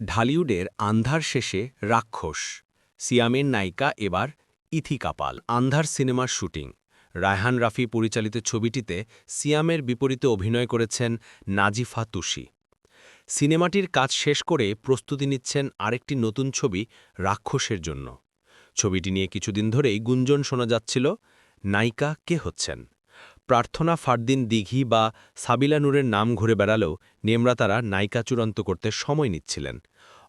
ঢালিউডের আন্ধার শেষে রাক্ষস, সিয়ামের নায়িকা এবার ইথি কাপাল। আন্ধার সিনেমার শুটিং। রায়হান রাফি পরিচালিত ছবিটিতে সিয়ামের বিপরীতে অভিনয় করেছেন নাজিফা তুষি সিনেমাটির কাজ শেষ করে প্রস্তুতি নিচ্ছেন আরেকটি নতুন ছবি, রাক্ষসের জন্য। ছবিটি নিয়ে কিছুদিন ধরেই গুঞ্জন শোনা যাচ্ছিল, নায়িকা কে হচ্ছেন? প্রার্থনা ফারদিন দিঘি বা সাবিলা নূরের নাম ঘুরে বেড়ালেও নেমরাতারা নায়িকা চূড়ান্ত করতে সময় নিচ্ছিলেন।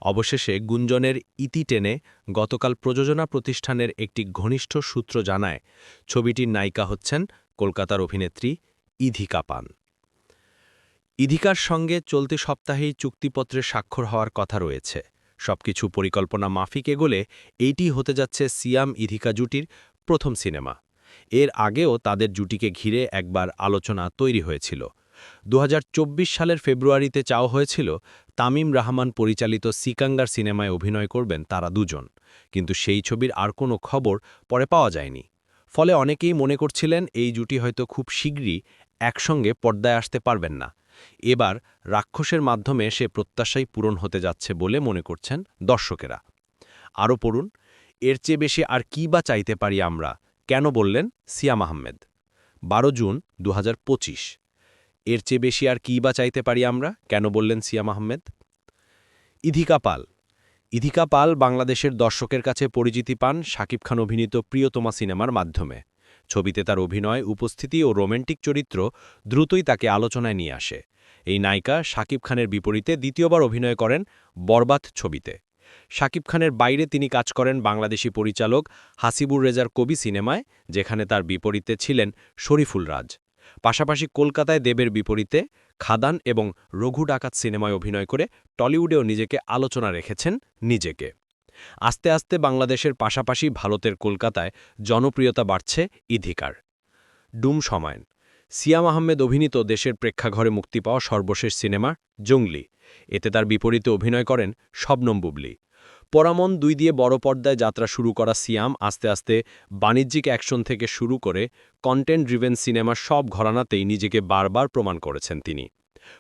অবশেষে গুঞ্জনের ইতি টেনে গতকাল প্রযোজনা প্রতিষ্ঠানের একটি ঘনিষ্ঠ সূত্র জানায়, ছবিটির নায়িকা হচ্ছেন কলকাতার অভিনেত্রী ইধিকা পান। ইধিকার সঙ্গে চলতি সপ্তাহেই চুক্তিপত্রে স্বাক্ষর হওয়ার কথা রয়েছে। সবকিছু পরিকল্পনা মাফিক এগোলে এইটি হতে যাচ্ছে সিয়াম ইধিকা জুটির প্রথম সিনেমা। এর আগেও তাদের জুটিকে ঘিরে একবার আলোচনা তৈরি হয়েছিল। দু হাজার চব্বিশ সালের ফেব্রুয়ারিতে চাওয়া হয়েছিল, তামিম রহমান পরিচালিত সিকাঙ্গার সিনেমায় অভিনয় করবেন তারা দুজন। কিন্তু সেই ছবির আর কোনো খবর পরে পাওয়া যায়নি। ফলে অনেকেই মনে করছিলেন, এই জুটি হয়তো খুব শীঘ্রই একসঙ্গে পর্দায় আসতে পারবেন না। এবার রাক্ষসের মাধ্যমে সে প্রত্যাশাই পূরণ হতে যাচ্ছে বলে মনে করছেন দর্শকেরা। আরও পড়ুন, এর চেয়ে বেশি আর কি বা চাইতে পারি আমরা? কেন বললেন সিয়াম আহমেদ? বারো জুন দু হাজার পঁচিশ। এর চেয়ে বেশি আর কী বা চাইতে পারি আমরা? কেন বললেন সিয়াম আহমেদ? ইধিকা পাল। ইধিকা পাল বাংলাদেশের দর্শকের কাছে পরিচিতি পান শাকিব খান অভিনীত প্রিয়তমা সিনেমার মাধ্যমে। ছবিতে তার অভিনয়, উপস্থিতি ও রোম্যান্টিক চরিত্র দ্রুতই তাকে আলোচনায় নিয়ে আসে। এই নায়িকা শাকিব খানের বিপরীতে দ্বিতীয়বার অভিনয় করেন বরবাত ছবিতে। শাকিব খানের বাইরে তিনি কাজ করেন বাংলাদেশি পরিচালক হাসিবুর রেজার কবি সিনেমায়, যেখানে তার বিপরীতে ছিলেন শরীফুল রাজ। পাশাপাশি কলকাতায় দেবের বিপরীতে খাদান এবং রঘু ডাকাত সিনেমায় অভিনয় করে টলিউডেও নিজেকে আলোচনা রেখেছেন নিজেকে। আস্তে আস্তে বাংলাদেশের পাশাপাশি ভারতের কলকাতায় জনপ্রিয়তা বাড়ছে ইধিকার। ডুম সমায়ন। সিয়াম আহমেদ অভিনীত দেশের প্রেক্ষাঘরে মুক্তি পাওয়া সর্বশেষ সিনেমা জঙ্গলি। এতে তার বিপরীতে অভিনয় করেন শবনম বুবলি। পরামন দুই দিয়ে বড় পর্দায় যাত্রা শুরু করা সিয়াম আস্তে আস্তে বাণিজ্যিক অ্যাকশন থেকে শুরু করে কন্টেন্ট ড্রিভেন সিনেমার সব ঘরানাতেই নিজেকে বারবার প্রমাণ করেছেন তিনি।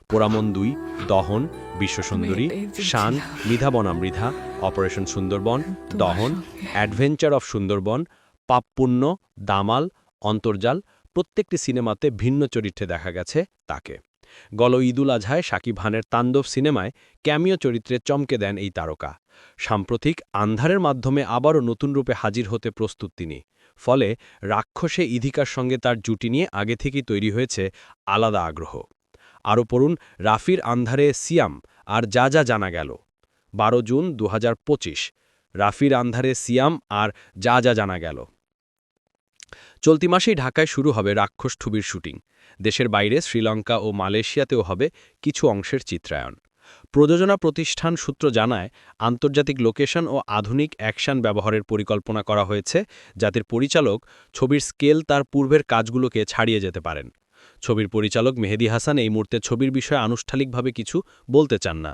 পোরামন দুই, দহন, বিশ্বসুন্দরী, শান, Midha বনামৃধা operation Sundarban, Dahan, Adventure of Sundarban, পাপপুণ্য, দামাল, অন্তর্জাল প্রত্যেকটি সিনেমাতে ভিন্ন চরিত্রে দেখা গেছে তাকে। গল ঈদুল আজহায় সাকিব খানের তাণ্ডব সিনেমায় ক্যামিও চরিত্রে চমকে দেন এই তারকা। সাম্প্রতিক আন্ধারের মাধ্যমে আবারও নতুন রূপে হাজির হতে প্রস্তুত তিনি। ফলে রাক্ষসে ইধিকার সঙ্গে তার জুটি নিয়ে আগে থেকেই তৈরি হয়েছে আলাদা আগ্রহ। আরও পড়ুন, রাফির আন্ধারে সিয়াম আর যা যা জানা গেল। বারো জুন দু হাজার পঁচিশ, রাফির আন্ধারে সিয়াম আর যা যা জানা গেল। চলতি মাসেই ঢাকায় শুরু হবে রাক্ষস ঠুবির শুটিং। দেশের বাইরে শ্রীলঙ্কা ও মালয়েশিয়াতেও হবে কিছু অংশের চিত্রায়ন। প্রযোজনা প্রতিষ্ঠান সূত্র জানায়, আন্তর্জাতিক লোকেশন ও আধুনিক অ্যাকশন ব্যবহারের পরিকল্পনা করা হয়েছে, যাতে পরিচালক ছবির স্কেল তার পূর্বের কাজগুলোকে ছাড়িয়ে যেতে পারেন। ছবির পরিচালক মেহেদি হাসান এই মুহূর্তে ছবির বিষয়ে আনুষ্ঠানিকভাবে কিছু বলতে চান না।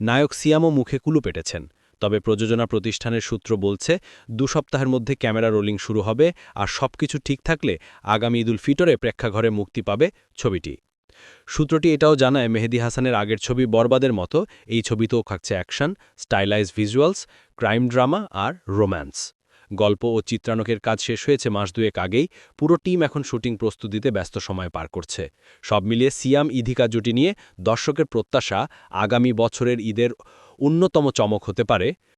নায়ক সিয়ামও মুখে কুলু পেটেছেন। তবে প্রযোজনা প্রতিষ্ঠানের সূত্র বলছে, দু সপ্তাহের মধ্যে ক্যামেরা রোলিং শুরু হবে আর সবকিছু ঠিক থাকলে আগামী ঈদুল ফিটরে প্রেক্ষাঘরে মুক্তি পাবে ছবিটি। সূত্রটি এটাও জানায়, মেহেদি হাসানের আগের ছবি বরবাদের মতো, এই ছবিতেও থাকছে action stylise visuals, crime drama আর রোম্যান্স। গল্প ও চিত্রানকের কাজ শেষ হয়েছে মাস দুয়েক আগেই। পুরো টিম এখন শুটিং প্রস্তুতিতে ব্যস্ত সময় পার করছে। সব মিলিয়ে সিয়াম, ইধিকা জুটি নিয়ে দর্শকের প্রত্যাশা আগামী বছরের ঈদের অন্যতম চমক হতে পারে।